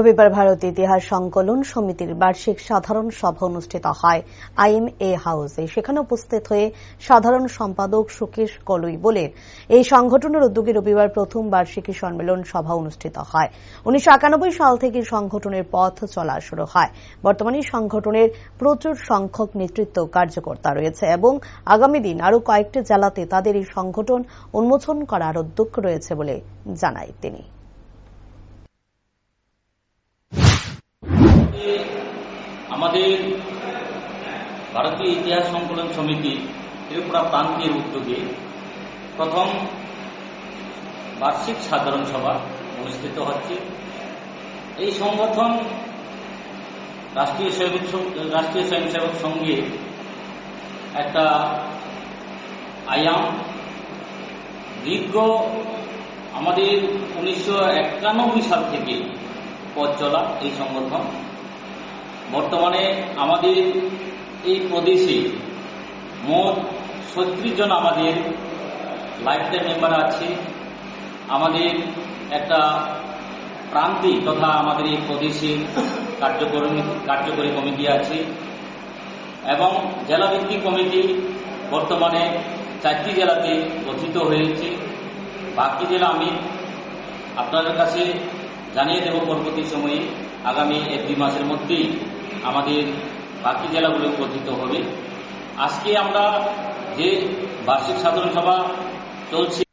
রবিবার ভারত ইতিহাস সংকলন সমিতির বার্ষিক সাধারণ সভা অনুষ্ঠিত হয়। আইএমএ হাউসে। সেখানে উপস্থিত হয়ে সাধারণ সম্পাদক সুকেশ কলুই বলেন, এই সংগঠনের উদ্যোগে রবিবার প্রথম বার্ষিকী সম্মেলন সভা অনুষ্ঠিত হয়। উনিশশো একানব্বই সাল থেকে সংগঠনের পথ চলা শুরু হয়। বর্তমানে সংগঠনের প্রচুর সংখ্যক নেতৃত্ব কার্যকর্তা রয়েছে এবং আগামী দিন আরও কয়েকটি জেলাতে তাদের এই সংগঠন উন্মোচন করার উদ্যোগ রয়েছে বলে জানায় তিনি। আমাদের ভারতীয় ইতিহাস সংকলন সমিতি ত্রিপুরা প্রান্তীয় উদ্যোগে প্রথম বার্ষিক সাধারণ সভা অনুষ্ঠিত হচ্ছে। এই সংগঠন রাষ্ট্রীয় সেবক সং- রাষ্ট্রীয় স্বয়ংসেবক সঙ্গে একটা আয়াম। দীর্ঘ আমাদের উনিশশো একানব্বই সাল থেকে পথ চলা এই সংগঠন। বর্তমানে আমাদের এই প্রদেশে মোট ছত্রিশ জন আমাদের লাইফ টাইম মেম্বার আছে। আমাদের একটা প্রান্তিক তথা আমাদের এই প্রদেশের কার্যকরী কার্যকরী কমিটি আছে এবং জেলাভিত্তিক কমিটি বর্তমানে চারটি জেলাতে গঠিত হয়েছে। বাকি জেলা আমি আপনাদের কাছে জানিয়ে দেব পরবর্তী সময়ে। আগামী এক দুই মাসের মধ্যেই আমাদের বাকি জেলাগুলো কথিত হবে। আজকে আমরা যে বার্ষিক সাধারণ সভা চলছে